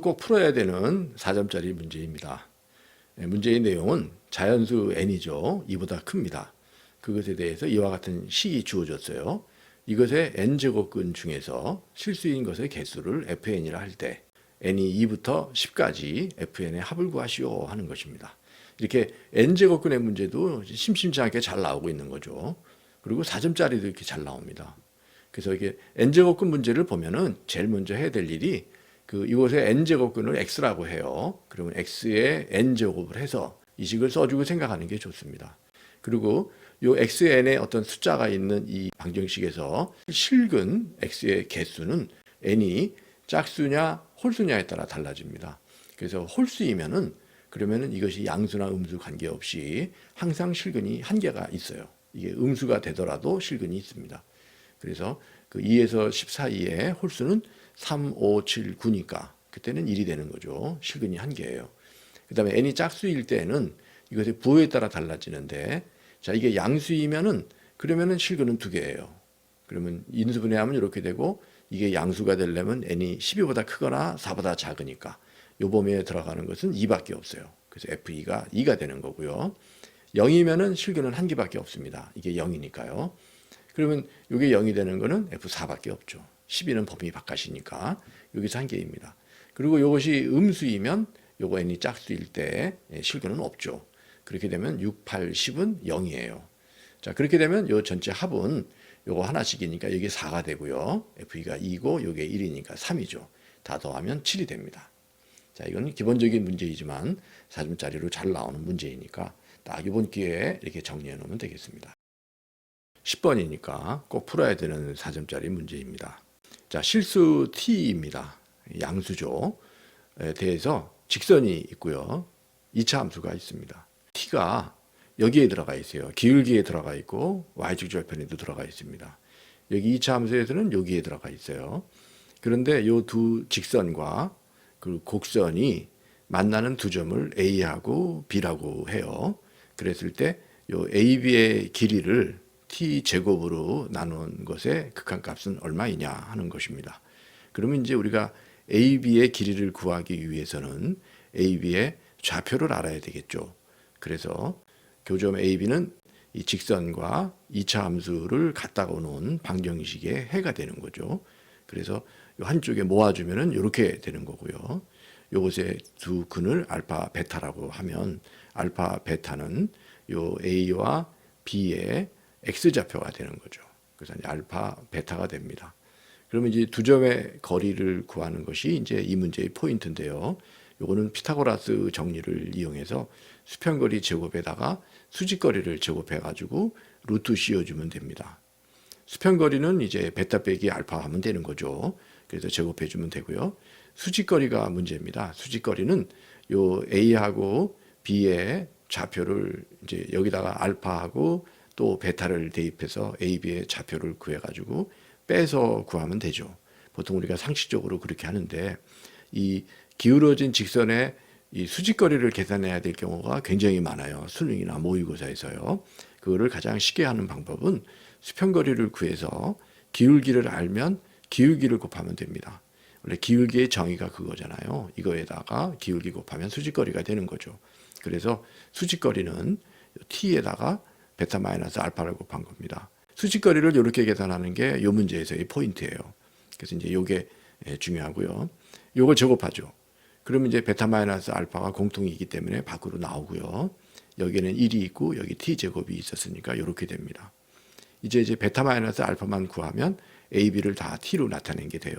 꼭 풀어야 되는 4점짜리 문제입니다. 예, 문제의 내용은 자연수 n이죠. 이보다 큽니다. 그것에 대해서 이와 같은 식이 주어졌어요. 이것의 n제곱근 중에서 실수인 것의 개수를 fn이라 할 때 n이 2부터 10까지 fn의 합을 구하시오 하는 것입니다. 이렇게 n제곱근의 문제도 심심치 않게 잘 나오고 있는 거죠. 그리고 4점짜리도 이렇게 잘 나옵니다. 그래서 이게 n제곱근 문제를 보면은 제일 먼저 해야 될 일이 그 이곳에 n제곱근을 x라고 해요. 그러면 x에 n제곱을 해서 이 식을 써주고 생각하는 게 좋습니다. 그리고 요 xn에 어떤 숫자가 있는 이 방정식에서 실근 x의 개수는 n이 짝수냐 홀수냐에 따라 달라집니다. 그래서 홀수이면은 그러면은 이것이 양수나 음수 관계없이 항상 실근이 한 개가 있어요. 이게 음수가 되더라도 실근이 있습니다. 그래서 그 2에서 10 사이에 홀수는 3, 5, 7, 9니까 그때는 1이 되는 거죠. 실근이 한 개예요. 그 다음에 n이 짝수일 때는 이것의 부호에 따라 달라지는데 자 이게 양수이면은 그러면은 실근은 두 개예요. 그러면 인수분해하면 이렇게 되고 이게 양수가 되려면 n이 12보다 크거나 4보다 작으니까 요 범위에 들어가는 것은 2밖에 없어요. 그래서 f2가 2가 되는 거고요. 0이면은 실근은 한 개밖에 없습니다. 이게 0이니까요. 그러면 이게 0이 되는 거는 f4밖에 없죠. 12는 범위 바깥이니까 여기서 한 개입니다. 그리고 이것이 음수이면 요거 n이 짝수일 때 예, 실근은 없죠. 그렇게 되면 6, 8, 10은 0이에요. 자, 그렇게 되면 요 전체 합은 요거 하나씩이니까 여기 4가 되고요. F2가 2고 요게 1이니까 3이죠. 다 더하면 7이 됩니다. 자, 이건 기본적인 문제이지만 4점짜리로 잘 나오는 문제이니까 딱 이번 기회에 이렇게 정리해 놓으면 되겠습니다. 10번이니까 꼭 풀어야 되는 4점짜리 문제입니다. 자, 실수 T입니다. 양수죠. 에 대해서 직선이 있고요. 2차 함수가 있습니다. T가 여기에 들어가 있어요. 기울기에 들어가 있고 y축 절편에도 들어가 있습니다. 여기 2차 함수에서는 여기에 들어가 있어요. 그런데 이 두 직선과 그 곡선이 만나는 두 점을 A하고 B라고 해요. 그랬을 때 이 AB의 길이를 T 제곱으로 나눈 것의 극한값은 얼마이냐 하는 것입니다. 그러면 이제 우리가 AB의 길이를 구하기 위해서는 AB의 좌표를 알아야 되겠죠. 그래서 교점 AB는 이 직선과 2차 함수를 갖다가 놓은 방정식의 해가 되는 거죠. 그래서 요 한쪽에 모아주면은 이렇게 되는 거고요. 요것의 두 근을 알파 베타라고 하면 알파 베타는 요 A와 B의 X 좌표가 되는 거죠. 그래서 이제 알파 베타가 됩니다. 그러면 이제 두 점의 거리를 구하는 것이 이제 이 문제의 포인트인데요. 요거는 피타고라스 정리를 이용해서 수평거리 제곱에다가 수직거리를 제곱해 가지고 루트 씌워 주면 됩니다. 수평거리는 이제 베타 빼기 알파 하면 되는 거죠. 그래서 제곱해 주면 되고요. 수직거리가 문제입니다. 수직거리는 요 A하고 B의 좌표를 이제 여기다가 알파하고 또 베타를 대입해서 A, B의 좌표를 구해 가지고 빼서 구하면 되죠. 보통 우리가 상식적으로 그렇게 하는데 이 기울어진 직선의 이 수직거리를 계산해야 될 경우가 굉장히 많아요. 수능이나 모의고사에서요. 그거를 가장 쉽게 하는 방법은 수평거리를 구해서 기울기를 알면 기울기를 곱하면 됩니다. 원래 기울기의 정의가 그거잖아요. 이거에다가 기울기 곱하면 수직거리가 되는 거죠. 그래서 수직거리는 t에다가 베타 마이너스 알파를 곱한 겁니다. 수직거리를 이렇게 계산하는 게 이 문제에서의 포인트예요. 그래서 이제 이게 중요하고요. 요걸 제곱하죠. 그러면 이제 베타 마이너스 알파가 공통이기 때문에 밖으로 나오고요. 여기는 1이 있고 여기 t 제곱이 있었으니까 이렇게 됩니다. 이제 이제 베타 마이너스 알파만 구하면 a, b를 다 t로 나타낸 게 돼요.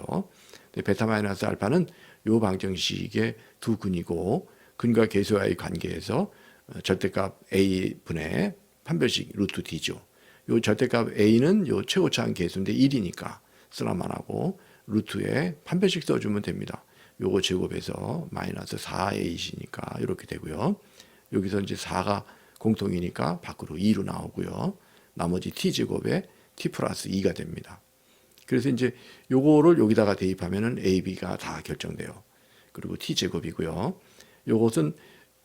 베타 마이너스 알파는 요 방정식의 두 근이고 근과 계수와의 관계에서 어, 절대값 a 분의 판별식 루트 d죠. 요 절대값 a는 요 최고차항 계수인데 1이니까 쓰라만 하고 루트에 판별식 써주면 됩니다. 요거 제곱해서 마이너스 4a이니까 이렇게 되고요. 여기서 이제 4가 공통이니까 밖으로 2로 나오고요. 나머지 t 제곱에 t 플러스 2가 됩니다. 그래서 이제 요거를 여기다가 대입하면은 a, b가 다 결정돼요. 그리고 t 제곱이고요. 요것은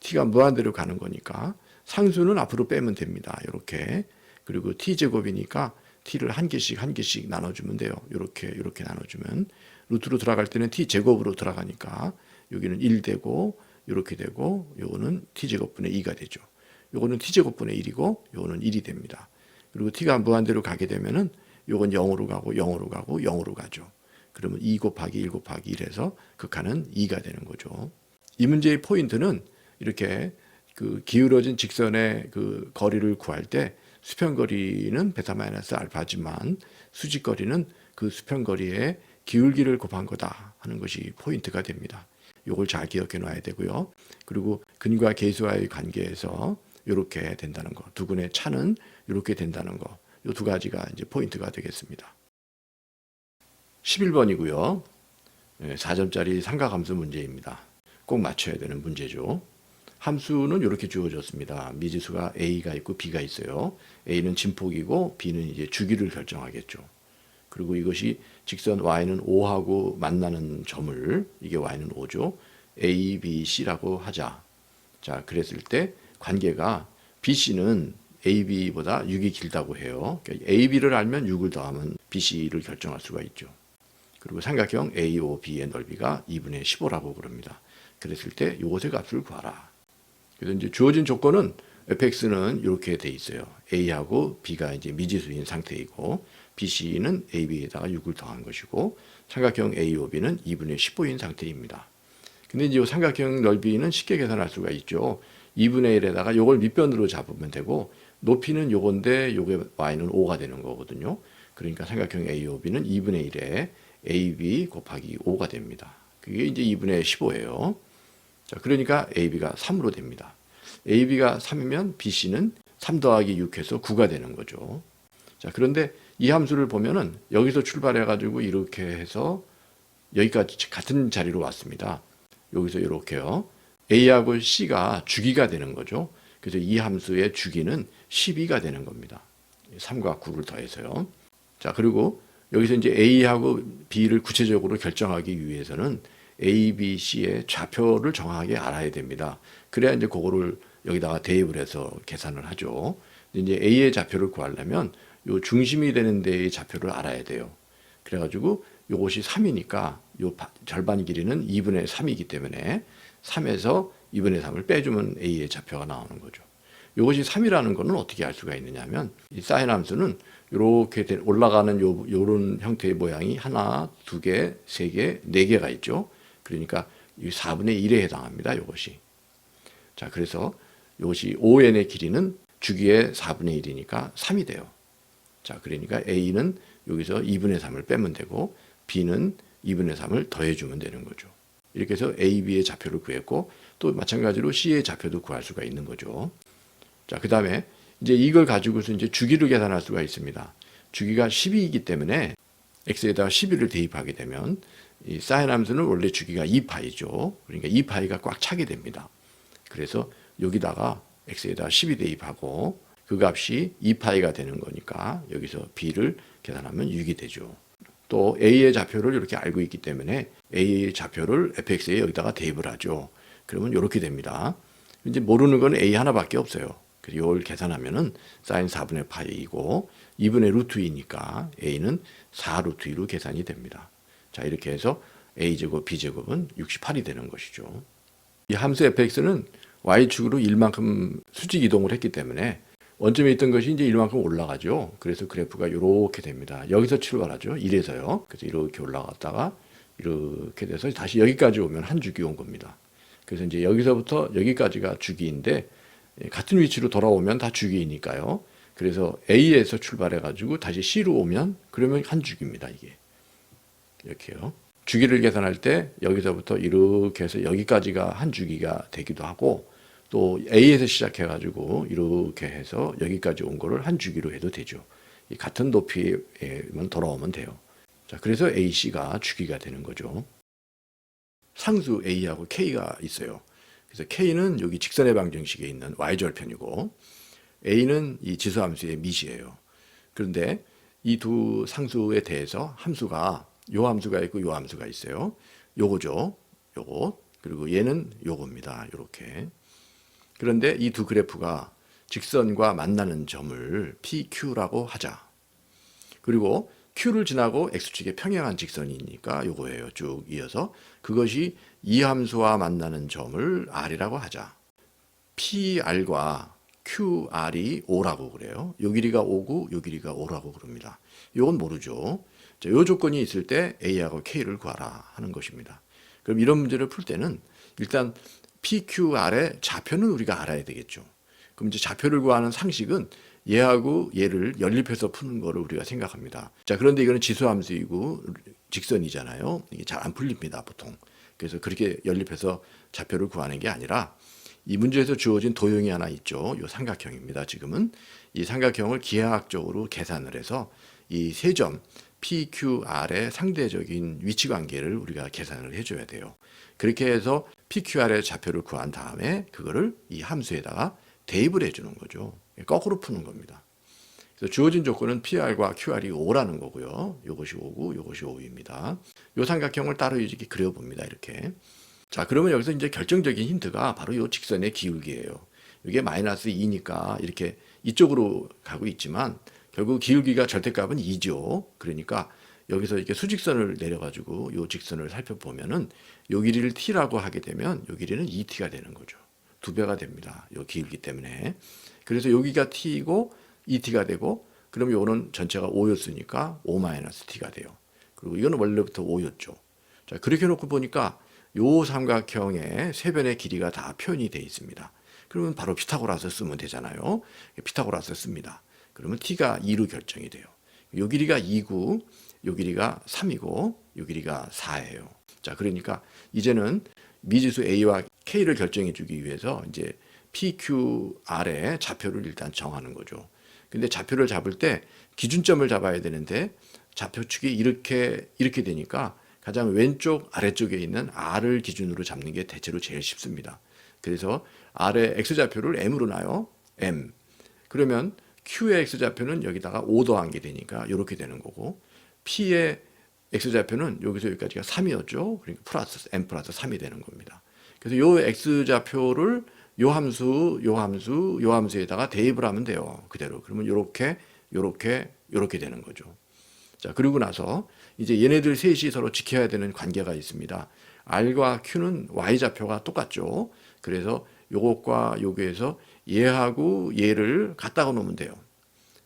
t가 무한대로 가는 거니까 상수는 앞으로 빼면 됩니다. 이렇게 그리고 t 제곱이니까 t를 한 개씩 한 개씩 나눠주면 돼요. 이렇게 이렇게 나눠주면 루트로 들어갈 때는 t 제곱으로 들어가니까 여기는 1 되고 이렇게 되고 요거는 t 제곱분의 2가 되죠. 요거는 t 제곱분의 1이고 요거는 1이 됩니다. 그리고 t가 무한대로 가게 되면은 요건 0으로 가고 0으로 가고 0으로 가죠. 그러면 2 곱하기 1 곱하기 1에서 극한은 2가 되는 거죠. 이 문제의 포인트는 이렇게 그 기울어진 직선의 그 거리를 구할 때 수평 거리는 베타 마이너스 알파지만 수직 거리는 그 수평 거리의 기울기를 곱한 거다 하는 것이 포인트가 됩니다. 이걸 잘 기억해 놔야 되고요. 그리고 근과 계수와의 관계에서 이렇게 된다는 거, 두 근의 차는 이렇게 된다는 거, 이두 가지가 이제 포인트가 되겠습니다. 11번이고요. 4점짜리 삼각함수 문제입니다. 꼭 맞춰야 되는 문제죠. 함수는 이렇게 주어졌습니다. 미지수가 a가 있고 b가 있어요. a는 진폭이고 b는 이제 주기를 결정하겠죠. 그리고 이것이 직선 y는 5하고 만나는 점을 이게 y는 5죠. a, b, c라고 하자. 자, 그랬을 때 관계가 BC는 AB보다 6이 길다고 해요. 그러니까 AB를 알면 6을 더하면 BC를 결정할 수가 있죠. 그리고 삼각형 AOB의 넓이가 2분의 15라고 그럽니다. 그랬을 때 요것의 값을 구하라. 그래서 이제 주어진 조건은 fx는 이렇게 돼 있어요. a하고 b가 이제 미지수인 상태이고 bc는 ab에다가 6을 더한 것이고 삼각형 AOB는 2분의 15인 상태입니다. 근데 이제 이 삼각형 넓이는 쉽게 계산할 수가 있죠. 2분의 1에다가 요걸 밑변으로 잡으면 되고 높이는 요건데 요게 y는 5가 되는 거거든요. 그러니까 삼각형 AOB는 2분의 1에 AB 곱하기 5가 됩니다. 그게 이제 2분의 15예요. 자, 그러니까 AB가 3으로 됩니다. AB가 3이면 BC는 3 더하기 6해서 9가 되는 거죠. 자, 그런데 이 함수를 보면은 여기서 출발해 가지고 이렇게 해서 여기까지 같은 자리로 왔습니다. 여기서 이렇게요. A하고 C가 주기가 되는 거죠. 그래서 이 함수의 주기는 12가 되는 겁니다. 3과 9를 더해서요. 자, 그리고 여기서 이제 A하고 B를 구체적으로 결정하기 위해서는 A, B, C의 좌표를 정확하게 알아야 됩니다. 그래야 이제 그거를 여기다가 대입을 해서 계산을 하죠. 이제 A의 좌표를 구하려면 요 중심이 되는 데의 좌표를 알아야 돼요. 그래가지고 요것이 3이니까 요 절반 길이는 2분의 3이기 때문에 3에서 2분의 3을 빼주면 A의 좌표가 나오는 거죠. 이것이 3이라는 것은 어떻게 알 수가 있느냐면 이 사인 함수는 이렇게 올라가는 요, 요런 형태의 모양이 하나, 두 개, 세 개, 네 개가 있죠. 그러니까 이 4분의 1에 해당합니다. 이것이. 자, 그래서 이것이 ON의 길이는 주기의 4분의 1이니까 3이 돼요. 자, 그러니까 A는 여기서 2분의 3을 빼면 되고 B는 2분의 3을 더해주면 되는 거죠. 이렇게 해서 A, B의 좌표를 구했고 또 마찬가지로 C의 좌표도 구할 수가 있는 거죠. 자, 그 다음에 이제 이걸 가지고서 이제 주기를 계산할 수가 있습니다. 주기가 12이기 때문에 x에다가 12를 대입하게 되면 이 사인 함수는 원래 주기가 2파이죠. 그러니까 2파이가 꽉 차게 됩니다. 그래서 여기다가 x에다가 12 대입하고 그 값이 2파이가 되는 거니까 여기서 b를 계산하면 6이 되죠. 또 a의 좌표를 이렇게 알고 있기 때문에 a의 좌표를 fx에 여기다가 대입을 하죠. 그러면 이렇게 됩니다. 이제 모르는 건 a 하나밖에 없어요. 그래서 이걸 계산하면은 사인 4분의 파이이고 2분의 루트 2니까 a는 4 루트 2로 계산이 됩니다. 자 이렇게 해서 a제곱 b제곱은 68이 되는 것이죠. 이 함수 fx는 y축으로 1만큼 수직 이동을 했기 때문에 원점에 있던 것이 이제 1만큼 올라가죠. 그래서 그래프가 이렇게 됩니다. 여기서 출발하죠. 1에서요. 그래서 이렇게 올라갔다가 이렇게 돼서 다시 여기까지 오면 한 주기 온 겁니다. 그래서 이제 여기서부터 여기까지가 주기인데 같은 위치로 돌아오면 다 주기이니까요. 그래서 A에서 출발해 가지고 다시 C로 오면 그러면 한 주기입니다, 이게. 이렇게요. 주기를 계산할 때 여기서부터 이렇게 해서 여기까지가 한 주기가 되기도 하고 또 A에서 시작해 가지고 이렇게 해서 여기까지 온 거를 한 주기로 해도 되죠. 같은 높이에만 돌아오면 돼요. 자, 그래서 AC가 주기가 되는 거죠. 상수 A하고 K가 있어요. 그래서 K는 여기 직선의 방정식에 있는 y절편이고 A는 이 지수함수의 미시예요. 그런데 이 두 상수에 대해서 함수가 요 함수가 있고 요 함수가 있어요. 요거죠. 요거. 그리고 얘는 요겁니다. 요렇게. 그런데 이 두 그래프가 직선과 만나는 점을 PQ라고 하자. 그리고 Q를 지나고 X축에 평행한 직선이니까 요거예요. 쭉 이어서 그것이 이 함수와 만나는 점을 R이라고 하자. PR과 QR이 5라고 그래요. 요 길이가 5고 요 길이가 5라고 그럽니다. 요건 모르죠. 자, 요 조건이 있을 때 A하고 K를 구하라 하는 것입니다. 그럼 이런 문제를 풀 때는 일단 PQR의 좌표는 우리가 알아야 되겠죠. 그럼 이제 좌표를 구하는 상식은 얘하고 얘를 연립해서 푸는 거를 우리가 생각합니다. 자, 그런데 이거는 지수함수이고 직선이잖아요. 이게 잘 안 풀립니다, 보통. 그래서 그렇게 연립해서 좌표를 구하는 게 아니라 이 문제에서 주어진 도형이 하나 있죠. 이 삼각형입니다. 지금은 이 삼각형을 기하학적으로 계산을 해서 이 세 점 PQR의 상대적인 위치 관계를 우리가 계산을 해줘야 돼요. 그렇게 해서 PQR의 좌표를 구한 다음에 그거를 이 함수에다가 대입을 해주는 거죠. 거꾸로 푸는 겁니다. 그래서 주어진 조건은 PR과 QR이 5라는 거고요. 이것이 5고 이것이 5입니다. 이 삼각형을 따로 이렇게 그려봅니다. 이렇게. 자, 그러면 여기서 이제 결정적인 힌트가 바로 이 직선의 기울기예요. 이게 마이너스 2니까 이렇게 이쪽으로 가고 있지만 결국 기울기가 절대값은 2죠. 그러니까 여기서 이렇게 수직선을 내려가지고 이 직선을 살펴보면은 요 길이를 t라고 하게 되면 요 길이는 2t가 되는 거죠. 두 배가 됩니다. 요 기울기 때문에. 그래서 여기가 t이고 2t가 되고 그럼 요는 전체가 5였으니까 5-t가 돼요. 그리고 이거는 원래부터 5였죠. 자, 그렇게 놓고 보니까 요 삼각형의 세 변의 길이가 다 표현이 되어 있습니다. 그러면 바로 피타고라스 쓰면 되잖아요. 피타고라스 씁니다. 그러면 t가 2로 결정이 돼요. 요 길이가 2고 요 길이가 3이고 요 길이가 4예요. 자, 그러니까 이제는 미지수 a와 k를 결정해 주기 위해서 이제 PQR의 좌표를 일단 정하는 거죠. 근데 좌표를 잡을 때 기준점을 잡아야 되는데 좌표축이 이렇게 이렇게 되니까 가장 왼쪽 아래쪽에 있는 R을 기준으로 잡는 게 대체로 제일 쉽습니다. 그래서 R의 X좌표를 M으로 놔요. M. 그러면 Q의 X좌표는 여기다가 5 더한 게 되니까 이렇게 되는 거고 P의 X좌표는 여기서 여기까지가 3이었죠. 그러니까 플러스 M 플러스 3이 되는 겁니다. 그래서 요 X좌표를 요 함수, 요 함수, 요 함수에다가 대입을 하면 돼요. 그대로. 그러면 요렇게, 요렇게, 요렇게 되는 거죠. 자, 그리고 나서 이제 얘네들 셋이 서로 지켜야 되는 관계가 있습니다. R과 Q는 Y좌표가 똑같죠. 그래서 요것과 요거에서 얘하고 얘를 갖다가 놓으면 돼요.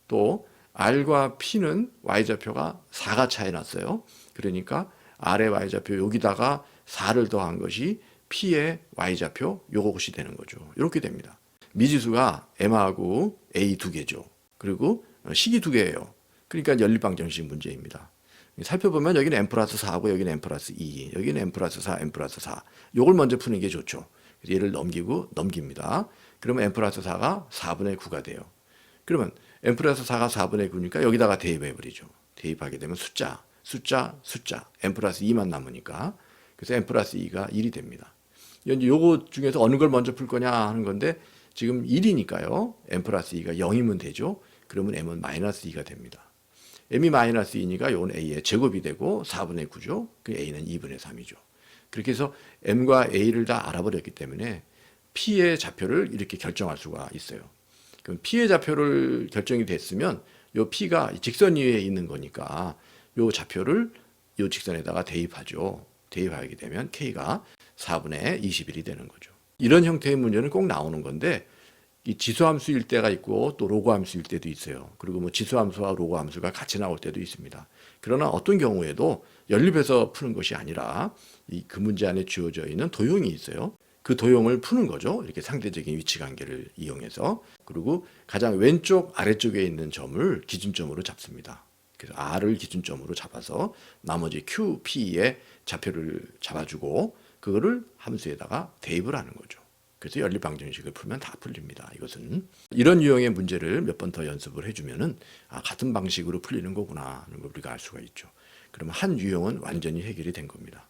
또 R과 P는 Y좌표가 4가 차이 났어요. 그러니까 R의 Y좌표 여기다가 4를 더한 것이 P의 Y좌표 요것이 되는 거죠. 이렇게 됩니다. 미지수가 M하고 A 두 개죠. 그리고 식이 두 개예요. 그러니까 연립방정식 문제입니다. 살펴보면 여기는 n 플러스 4하고 여기는 n 플러스 2, 여기는 n 플러스 4, n 플러스 4. 요걸 먼저 푸는 게 좋죠. 얘를 넘기고 넘깁니다. 그러면 n 플러스 4가 4분의 9가 돼요. 그러면 n 플러스 4가 4분의 9니까 여기다가 대입해버리죠. 대입하게 되면 숫자, 숫자, 숫자, n 플러스 2만 남으니까 그래서 n 플러스 2가 1이 됩니다. 이제 요거 중에서 어느 걸 먼저 풀 거냐 하는 건데 지금 1이니까요. n 플러스 2가 0이면 되죠. 그러면 m은 마이너스 2가 됩니다. m이 마이너스 2니까 요건 a의 제곱이 되고 4분의 9죠. 그 a는 2분의 3이죠. 그렇게 해서 m과 a를 다 알아버렸기 때문에 p의 좌표를 이렇게 결정할 수가 있어요. 그럼 p의 좌표를 결정이 됐으면 요 p가 직선 위에 있는 거니까 요 좌표를 요 직선에다가 대입하죠. 대입하게 되면 k가 4분의 21이 되는 거죠. 이런 형태의 문제는 꼭 나오는 건데 이 지수함수일 때가 있고 또 로그함수일 때도 있어요. 그리고 뭐 지수함수와 로그함수가 같이 나올 때도 있습니다. 그러나 어떤 경우에도 연립해서 푸는 것이 아니라 이 그 문제 안에 주어져 있는 도형이 있어요. 그 도형을 푸는 거죠. 이렇게 상대적인 위치 관계를 이용해서 그리고 가장 왼쪽 아래쪽에 있는 점을 기준점으로 잡습니다. 그래서 R을 기준점으로 잡아서 나머지 Q, P의 좌표를 잡아주고 그거를 함수에다가 대입을 하는 거죠. 그래서 연립 방정식을 풀면 다 풀립니다. 이것은 이런 유형의 문제를 몇 번 더 연습을 해주면은 아, 같은 방식으로 풀리는 거구나 하는 걸 우리가 알 수가 있죠. 그러면 한 유형은 완전히 해결이 된 겁니다.